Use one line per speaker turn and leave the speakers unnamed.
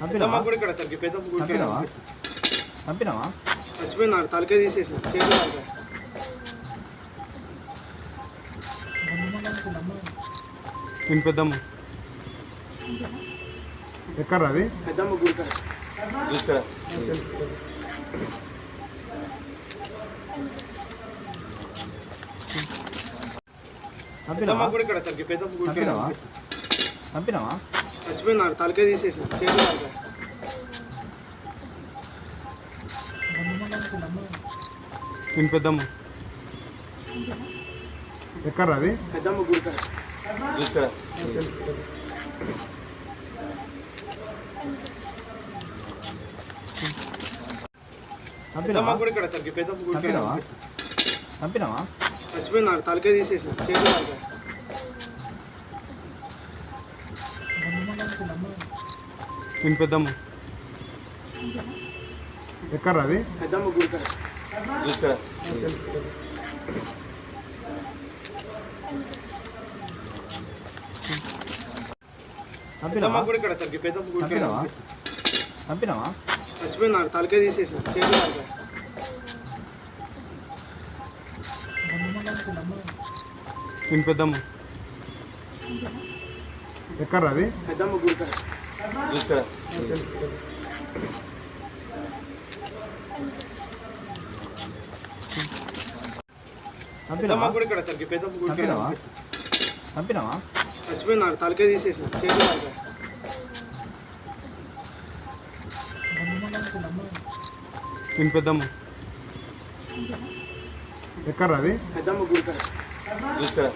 చంపినావా?
కూడా ఇక్కడ సార్ పెద్దమ్మ గుడి.
చంపినావా? చంపినావా?
చచ్చిపోయింది నాకు తలకే తీసేసి.
నేను పెద్దమ్మ. ఎక్కడ అది?
పెద్దమ్మ గుడి పెద్దమ్మ పెద్దమ్మ గుడి ఇక్కడ.
చంపినావా? చంపినావా?
చచ్చిపోయింది నాకు తలకే తీసేసి చేతులు కాలిపోయాయి.
నేను పెద్దమ్మ? ఎక్కడ అది?
పెద్దమ్మ గుడి ఇక్కడ. పెద్దమ్మ పెద్దమ్మ గుడి చచ్చిపోయింది నాకు తలకే తీసేసి చేతులు.
నేను పెద్దమ్మ. ఎక్కడ అది?
ఇక్కడ.
చంపినావా. చంపినావా
చచ్చిపోయింది నాకు తలకే తీసేసి
పెద్దమ్మ. ఎక్కడ అది?
చంపినావా?
చచ్చిపోయింది నాకు తలకే తీసేసి.
నేను పెద్దమ్మ? ఎక్కడ అది?
పెద్దమ్మ గుడి ఇక్కడ.
ఇక్కడ